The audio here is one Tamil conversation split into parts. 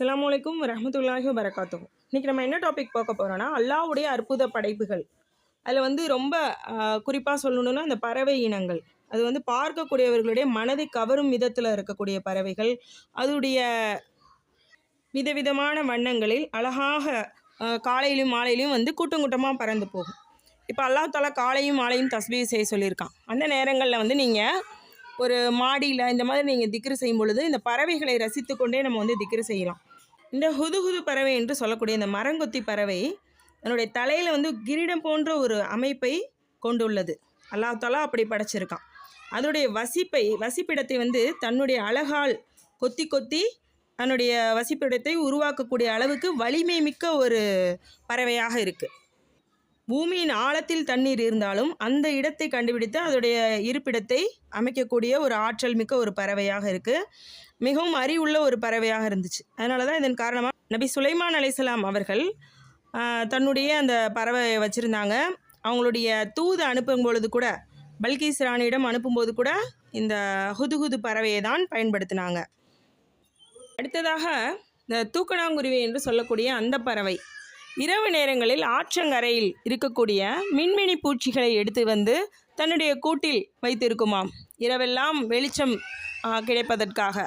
அஸ்லாம் வலைக்கும் ரஹமத்துல்லாஹி வரகாத்தும் இன்றைக்கி நம்ம என்ன டாபிக் பார்க்க போகிறோன்னா அல்லாஹ்வுடைய அற்புத படைப்புகள். அதில் வந்து ரொம்ப குறிப்பாக சொல்லணும்னா அந்த பறவை இனங்கள். அது வந்து பார்க்கக்கூடியவர்களுடைய மனதை கவரும் விதத்தில் இருக்கக்கூடிய பறவைகள். அதோடைய விதவிதமான வண்ணங்களில் அழகாக காலையிலும் மாலையிலையும் வந்து கூட்டம் கூட்டமாக பறந்து போகும். இப்போ அல்லா தாலா காலையும் மாலையும் தஸ்பீஹ் செய்ய சொல்லியிருக்கான். அந்த நேரங்களில் வந்து நீங்கள் ஒரு மாடியில் இந்த மாதிரி நீங்கள் திக்ரு செய்யும் பொழுது இந்த பறவைகளை ரசித்து கொண்டே நம்ம வந்து திக்ரு செய்யலாம். இந்த ஹுதுகுது பறவை என்று சொல்லக்கூடிய இந்த மரங்கொத்தி பறவை தன்னுடைய தலையில் வந்து கிரீடம் போன்ற ஒரு அமைப்பை கொண்டுள்ளது. அல்லாஹ் தாலா அப்படி படைச்சிருக்கான். அதனுடைய வசிப்பை வசிப்பிடத்தை வந்து தன்னுடைய அழகால் கொத்தி கொத்தி தன்னுடைய வசிப்பிடத்தை உருவாக்கக்கூடிய அளவுக்கு வலிமை மிக்க ஒரு பறவையாக இருக்குது பூமியின் ஆழத்தில் தண்ணீர் இருந்தாலும் அந்த இடத்தை கண்டுபிடித்து அதோடைய இருப்பிடத்தை அமைக்கக்கூடிய ஒரு ஆற்றல் மிக்க ஒரு பறவையாக இருக்குது மிகவும் அறிவுள்ள ஒரு பறவையாக இருந்துச்சு. அதனால தான் இதன் காரணமாக நபி சுலைமான் அலைசலாம் அவர்கள் தன்னுடைய அந்த பறவையை வச்சுருந்தாங்க. அவங்களுடைய தூது அனுப்பும் பொழுது கூட பல்கீஸ் ராணியிடம் அனுப்பும்போது கூட இந்த ஹுதுகுது பறவையை தான் பயன்படுத்தினாங்க. அடுத்ததாக இந்த தூக்கணாங்குருவி என்று சொல்லக்கூடிய அந்த பறவை இரவு நேரங்களில் ஆற்றங்கரையில் இருக்கக்கூடிய மின்மினி பூச்சிகளை எடுத்து வந்து தன்னுடைய கூட்டில் வைத்திருக்குமாம். இரவெல்லாம் வெளிச்சம் கிடைப்பதற்காக.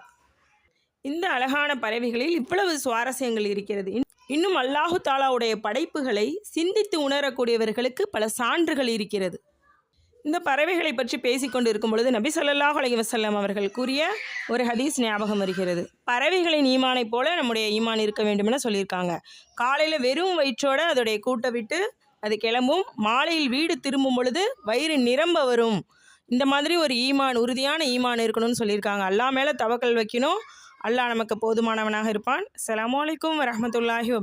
இந்த அழகான பறவைகளில் இவ்வளவு சுவாரஸ்யங்கள் இருக்கிறது. இன்- இன்னும் அல்லாஹு தாலாவுடைய படைப்புகளை சிந்தித்து உணரக்கூடியவர்களுக்கு பல சான்றுகள் இருக்கிறது. இந்த பறவைகளை பற்றி பேசிக்கொண்டு இருக்கும் பொழுது நபி ஸல்லல்லாஹு அலி வஸல்லம் அவர்கள் கூறிய ஒரு ஹதீஸ் ஞாபகம் வருகிறது. பறவைகளின் ஈமானைப் போல நம்முடைய ஈமான் இருக்க வேண்டும் என சொல்லியிருக்காங்க. காலையில் வெறும் வயிற்றோடு அதோடைய கூட்டை விட்டு அது கிளம்பும். மாலையில் வீடு திரும்பும் பொழுது வயிறு நிரம்ப வரும். இந்த மாதிரி ஒரு ஈமான் உறுதியான ஈமான் இருக்கணும்னு சொல்லியிருக்காங்க. அல்லாஹ் மேலே தவக்கல் வைக்கணும். அல்லாஹ் நமக்கு போதுமானவனாக இருப்பான். அஸ்ஸலாமு அலைக்கும் வரஹ்மத்துல்லாஹி